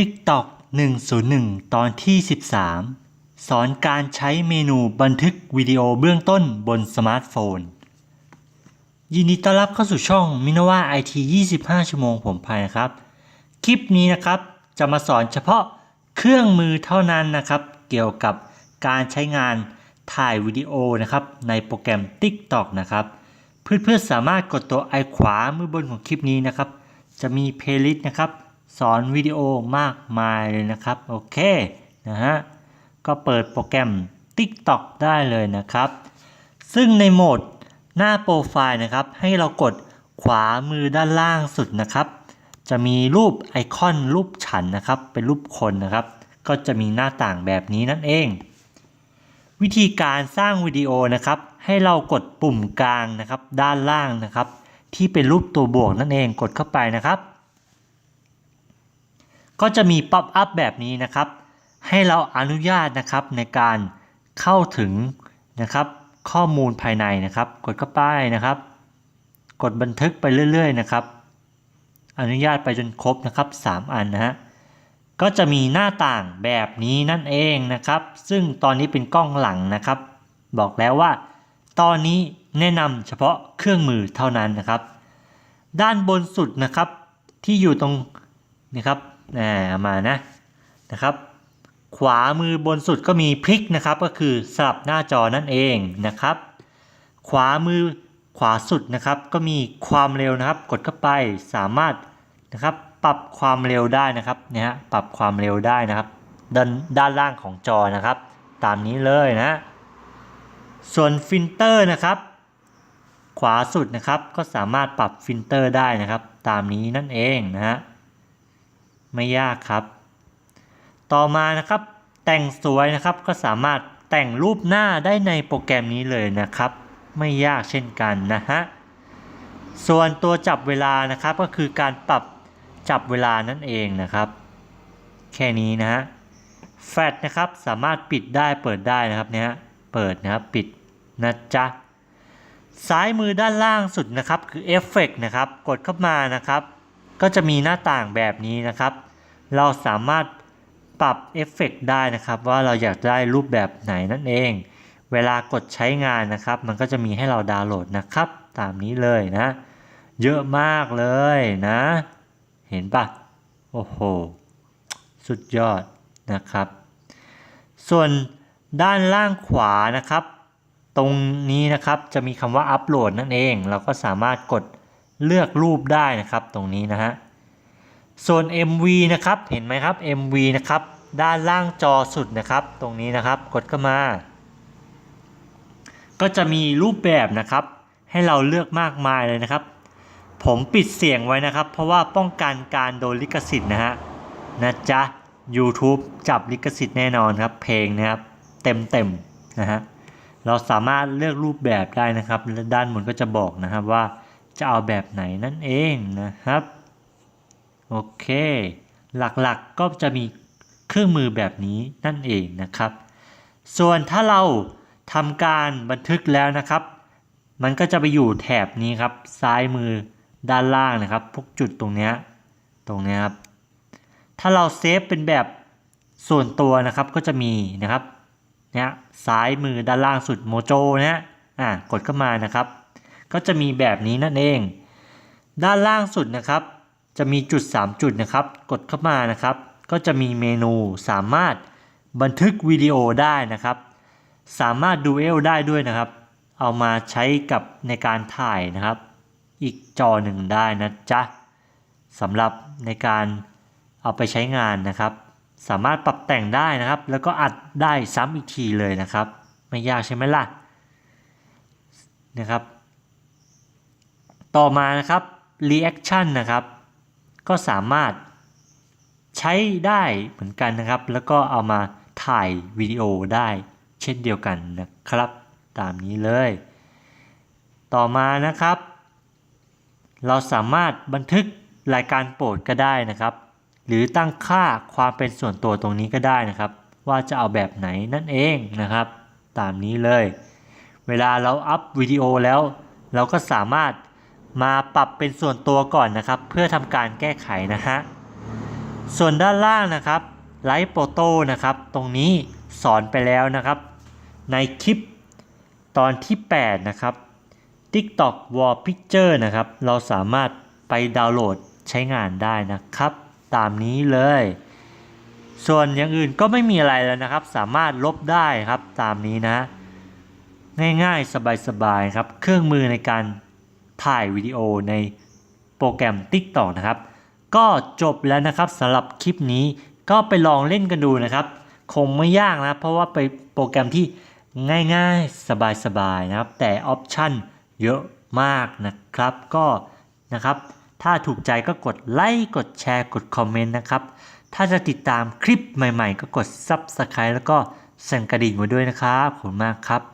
TikTok 101 ตอนที่ 13 สอนการใช้เมนูบันทึกวิดีโอเบื้องต้นบนสมาร์ทโฟน ยินดีต้อนรับเข้าสู่ช่องมินว่าไอที25 ชั่วโมงผมพายนะครับ คลิปนี้นะครับจะมาสอนเฉพาะเครื่องมือเท่านั้นนะครับ เกี่ยวกับการใช้งานถ่ายวิดีโอนะครับในโปรแกรม TikTok นะครับเพื่อนๆสามารถกดตัวไอขวามือบนของคลิปนี้นะครับ จะมีเพลย์ลิสต์นะครับ สอนวิดีโอมากมายเลยนะครับ โอเคนะฮะก็เปิดโปรแกรม TikTok ได้เลยนะครับ ซึ่งในโหมดหน้าโปรไฟล์นะครับ ให้เรากดขวามือด้านล่างสุดนะครับ จะมีรูปไอคอนรูปฉันนะครับ เป็นรูปคนนะครับ ก็จะมีหน้าต่างแบบนี้นั่นเอง วิธีการสร้างวิดีโอนะครับ ให้เรากดปุ่มกลางนะครับ ด้านล่างนะครับ ที่เป็นรูปตัวบวกนั่นเองกดเข้าไปนะครับ ก็จะมีป๊อปอัพแบบนี้นะครับ ให้เราอนุญาตนะครับในการเข้าถึงนะครับข้อมูลภายในนะครับ กดเข้าไปนะครับ กดบันทึกไปเรื่อย ๆ นะครับ อนุญาตไปจนครบนะครับ 3 อันนะฮะก็จะมีหน้าต่างแบบนี้นั่นเองนะครับ ซึ่งตอนนี้เป็นกล้องหลังนะครับ บอกแล้วว่า ตอนนี้แนะนำเฉพาะเครื่องมือเท่านั้นนะครับ ด้านบนสุดนะครับที่อยู่ตรงนะครับ อามานะนะครับ ขวามือบนสุดก็มีพลิกนะครับ ก็คือสลับหน้าจอนั่นเองนะครับ ขวามือขวาสุดนะครับ ก็มีความเร็วนะครับ กดเข้าไปสามารถนะครับปรับความเร็วได้นะครับเนี่ยฮะปรับความเร็วได้นะครับด้านด้านล่างของจอนะครับ ตามนี้เลยนะส่วนฟิลเตอร์นะครับ ขวาสุดนะครับก็สามารถปรับฟิลเตอร์ได้นะครับ ตามนี้นั่นเองนะฮะ ไม่ยากครับ ต่อมานะครับ แต่งสวยนะครับก็สามารถแต่งรูปหน้าได้ในโปรแกรมนี้เลยนะครับ ไม่ยากเช่นกันนะฮะส่วนตัวจับเวลานะครับก็คือการปรับจับเวลานั่นเองนะครับ แค่นี้นะฮะแฟลชนะครับสามารถปิดได้เปิดได้นะครับเนี่ยเปิดนะครับปิดนะจ๊ะซ้ายมือด้านล่างสุดนะครับคือเอฟเฟกนะครับกดเข้ามานะครับ ก็จะมีหน้าต่างแบบนี้นะครับ เราสามารถปรับเอฟเฟกได้นะครับ ว่าเราอยากได้รูปแบบไหนนั่นเอง เวลากดใช้งานนะครับ มันก็จะมีให้เราดาวน์โหลดนะครับ ตามนี้เลยนะ เยอะมากเลยนะ เห็นปะโอ้โห สุดยอดนะครับ ส่วนด้านล่างขวานะครับ ตรงนี้นะครับจะมีคำว่าอัปโหลดนั่นเอง เราก็สามารถกด เลือกรูปได้นะครับตรงนี้นะฮะส่วน MV นะครับเห็นไหมครับ MV นะครับด้านล่างจอสุดนะครับ ตรงนี้นะครับกดเข้ามา ก็จะมีรูปแบบนะครับ ให้เราเลือกมากมายเลยนะครับ ผมปิดเสียงไว้นะครับ เพราะว่าป้องกันการโดนลิขสิทธิ์นะฮะนะจ๊ะ YouTube จับลิขสิทธิ์แน่นอนครับ เพลงนะครับ เต็มเต็มๆนะฮะเราสามารถเลือกรูปแบบได้นะครับและด้านบนก็จะบอกนะครับว่า จะเอาแบบไหนนั่นเองนะครับ โอเค หลักๆก็จะมีเครื่องมือแบบนี้นั่นเองนะครับ ส่วนถ้าเราทำการบันทึกแล้วนะครับ มันก็จะไปอยู่แถบนี้ครับ ซ้ายมือด้านล่างนะครับ พวกจุดตรงนี้ตรงนี้ครับถ้าเราเซฟเป็นแบบส่วนตัวนะครับก็จะมีนะครับเนี่ยซ้ายมือด้านล่างสุดโมโจนะอ่ากดเข้ามานะครับ ก็จะมีแบบนี้นั่นเอง ด้านล่างสุดนะครับ จะมีจุด 3 จุดนะครับ กดเข้ามานะครับ ก็จะมีเมนูสามารถบันทึกวิดีโอได้นะครับ สามารถดูเอลได้ด้วยนะครับ เอามาใช้กับในการถ่ายนะครับ อีกจอหนึ่งได้นะจ๊ะสำหรับในการเอาไปใช้งานนะครับ สามารถปรับแต่งได้นะครับ แล้วก็อัดได้ซ้ำอีกทีเลยนะครับ ไม่ยากใช่ไหมล่ะนะครับ ต่อมานะครับ reaction นะครับ ก็สามารถใช้ได้เหมือนกันนะครับ แล้วก็เอามาถ่ายวิดีโอได้เช่นเดียวกันนะครับ ตามนี้เลย ต่อมานะครับ เราสามารถบันทึกรายการโปรดก็ได้นะครับ หรือตั้งค่าความเป็นส่วนตัวตรงนี้ก็ได้นะครับ ว่าจะเอาแบบไหนนั่นเองนะครับ ตามนี้เลย เวลาเราอัพวิดีโอแล้ว เราก็สามารถ มาปรับเป็นส่วนตัวก่อนนะครับ เพื่อทำการแก้ไขนะฮะส่วนด้านล่างนะครับไลฟ์โ o โต้นะครับตรงนี้สอนไปแล้วนะครับ ในคลิปตอนที่ 8 นะครับ TikTok Wall Picture นะครับ เราสามารถไปดาวน์โหลดใช้งานได้นะครับ ตามนี้เลย ส่วนอย่างอื่นก็ไม่มีอะไรแล้วนะครับ สามารถลบได้ครับตามนี้นะ ง่ายๆสบายๆครับ เครื่องมือในการ ถ่ายวิดีโอในโปรแกรม TikTok นะครับ ก็จบแล้วนะครับสำหรับคลิปนี้ก็ไปลองเล่นกันดูนะครับ คงไม่ยากนะ เพราะว่าเป็นโปรแกรมที่ง่ายๆ สบายๆนะครับ แต่ออปชั่นเยอะมากนะครับ ก็นะครับ ถ้าถูกใจก็กดไลค์กดแชร์กดคอมเมนต์นะครับ ถ้าจะติดตามคลิปใหม่ๆ ก็กด Subscribe แล้วก็สั่นกระดิ่งไว้ด้วยนะครับขอบคุณมากครับ